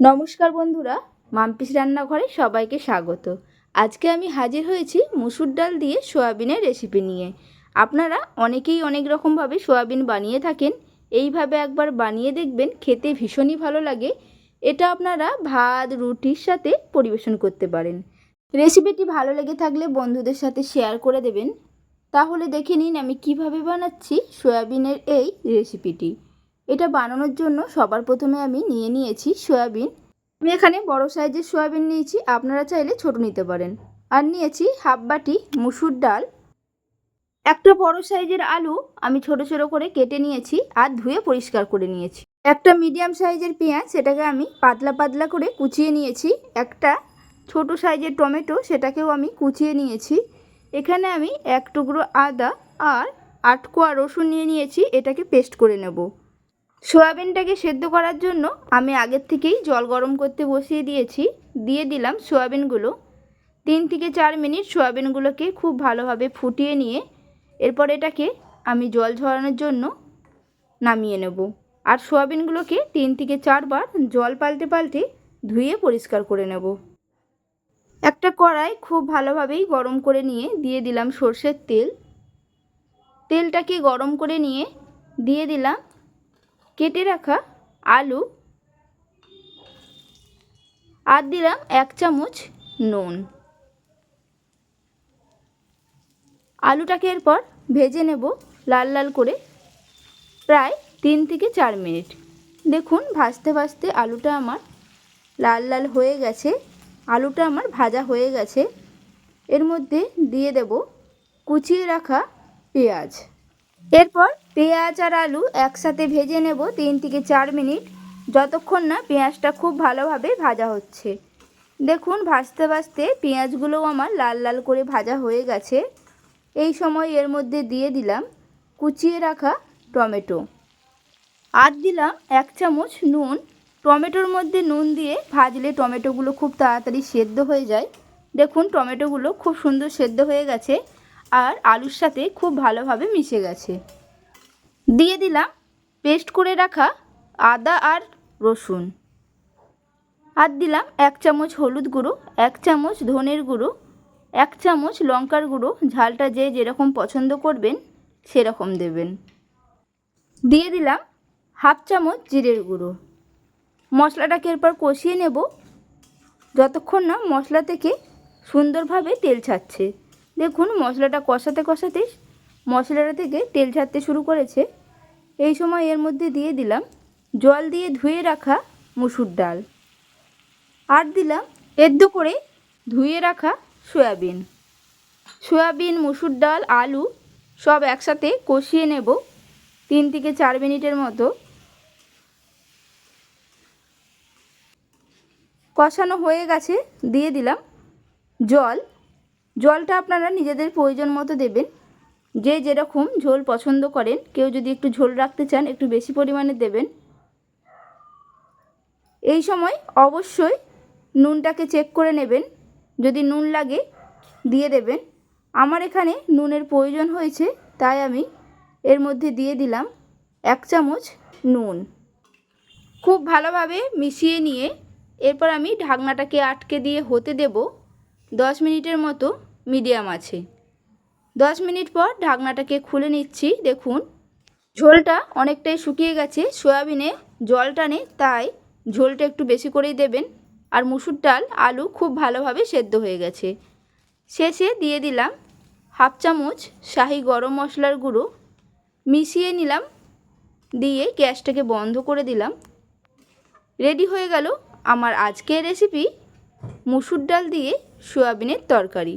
নমস্কার বন্ধুরা, মাম্পিস রান্নাঘরে সবাইকে স্বাগত। আজকে আমি হাজির হয়েছি মুসুর ডাল দিয়ে সোয়াবিনের রেসিপি নিয়ে। আপনারা অনেকেই অনেক রকমভাবে সোয়াবিন বানিয়ে থাকেন, এইভাবে একবার বানিয়ে দেখবেন খেতে ভীষণই ভালো লাগে। এটা আপনারা ভাত, রুটির সাথে পরিবেশন করতে পারেন। রেসিপিটি ভালো লেগে থাকলে বন্ধুদের সাথে শেয়ার করে দেবেন। তাহলে দেখে নিন আমি কীভাবে বানাচ্ছি সয়াবিনের এই রেসিপিটি। এটা বানানোর জন্য সবার প্রথমে আমি নিয়ে নিয়েছি সয়াবিন। আমি এখানে বড় সাইজের সয়াবিন নিয়েছি, আপনারা চাইলে ছোট নিতে পারেন। আর নিয়েছি হাফ বাটি মুসুর ডাল। একটা বড় সাইজের আলু আমি ছোট ছোট করে কেটে নিয়েছি আর ধুয়ে পরিষ্কার করে নিয়েছি। একটা মিডিয়াম সাইজের পেঁয়াজ, সেটাকে আমি পাতলা পাতলা করে কুচিয়ে নিয়েছি। একটা ছোট সাইজের টমেটো, সেটাকেও আমি কুচিয়ে নিয়েছি। এখানে আমি এক টুকরো আদা আর আট কোয়া রসুন নিয়ে নিয়েছি, এটাকে পেস্ট করে নেব। সোয়াবিনটাকে সেদ্ধ করার জন্য আমি আগের থেকেই জল গরম করতে বসিয়ে দিয়েছি। দিয়ে দিলাম সোয়াবিনগুলো। তিন থেকে চার মিনিট সোয়াবিনগুলোকে খুব ভালোভাবে ফুটিয়ে নিয়ে এরপর এটাকে আমি জল ঝরানোর জন্য নামিয়ে নেব। আর সোয়াবিনগুলোকে তিন থেকে চারবার জল পাল্টে পাল্টে ধুয়ে পরিষ্কার করে নেব। একটা কড়াই খুব ভালোভাবেই গরম করে নিয়ে দিয়ে দিলাম সর্ষের তেল। তেলটাকে গরম করে নিয়ে দিয়ে দিলাম কেটে রাখা আলু আর দিলাম এক চামচ নুন। আলুটাকে এরপর ভেজে নেব লাল লাল করে প্রায় তিন থেকে চার মিনিট। দেখুন, ভাজতে ভাজতে আলুটা আমার লাল লাল হয়ে গেছে। আলুটা আমার ভাজা হয়ে গেছে। এর মধ্যে দিয়ে দেব কুচিয়ে রাখা পেঁয়াজ। এরপর পেঁয়াজ আর আলু একসাথে ভেজে নেব তিন থেকে চার মিনিট। যতক্ষণ না পেঁয়াজটা খুব ভালোভাবে ভাজা হচ্ছে। দেখুন, ভাজতে ভাজতে পেঁয়াজগুলোও আমার লাল লাল করে ভাজা হয়ে গেছে। এই সময় এর মধ্যে দিয়ে দিলাম কুচিয়ে রাখা টমেটো। আর দিলাম এক চামচ নুন। টমেটোর মধ্যে নুন দিয়ে ভাজলে টমেটোগুলো খুব তাড়াতাড়ি সেদ্ধ হয়ে যায়। দেখুন, টমেটোগুলো খুব সুন্দর সেদ্ধ হয়ে গেছে। আর আলুর সাথে খুব ভালোভাবে মিশে গেছে। দিয়ে দিলাম পেস্ট করে রাখা আদা আর রসুন। আর দিলাম এক চামচ হলুদ গুঁড়ো, এক চামচ ধনের গুঁড়ো, এক চামচ লঙ্কার গুঁড়ো, ঝালটা যে যেরকম পছন্দ করবেন সেরকম দেবেন। দিয়ে দিলাম হাফ চামচ জিরের গুঁড়ো। মশলাটাকে এরপর কষিয়ে নেব। যতক্ষণ না মশলা থেকে সুন্দরভাবে তেল ছাড়ছে। দেখুন, মশলাটা কষাতে কষাতে, মশলাটা থেকে তেল ছাড়তে শুরু করেছে। এই সময় এর মধ্যে দিয়ে দিলাম জল দিয়ে ধুয়ে রাখা মুসুর ডাল। আর দিলাম এদ্দ করে ধুয়ে রাখা সয়াবিন। সয়াবিন, মুসুর ডাল, আলু সব একসাথে কষিয়ে নেব তিন থেকে চার মিনিটের মতো। কষানো হয়ে গেছে, দিয়ে দিলাম জল। জলটা আপনারা নিজেদের প্রয়োজন মতো দেবেন। যে যেরকম ঝোল পছন্দ করেন, কেউ যদি একটু ঝোল রাখতে চান, একটু বেশি পরিমাণে দেবেন। এই সময় অবশ্যই নুনটাকে চেক করে নেবেন। যদি নুন লাগে, দিয়ে দেবেন। আমার এখানে নুনের প্রয়োজন হয়েছে, তাই আমি এর মধ্যে দিয়ে দিলাম এক চামচ নুন। খুব ভালোভাবে মিশিয়ে নিয়ে, এরপর আমি ঢাকনাটাকে আটকে দিয়ে হতে দেব। দশ মিনিটের মতো মিডিয়াম আছে। দশ মিনিট পর ঢাকনাটাকে খুলে নিচ্ছি, দেখুন। ঝোলটা অনেকটাই শুকিয়ে গেছে, সয়াবিনে জল টানে, তাই ঝোলটা একটু বেশি করেই দেবেন। আর মুসুর ডাল, আলু খুব ভালোভাবে সেদ্ধ হয়ে গেছে। শেষে দিয়ে দিলাম হাফ চামচ শাহি গরম মশলার গুঁড়ো। মিশিয়ে নিলাম, দিয়ে গ্যাসটাকে বন্ধ করে দিলাম। রেডি হয়ে গেল আমার আজকের রেসিপি মুসুর ডাল দিয়ে সোয়াবিনের তরকারি।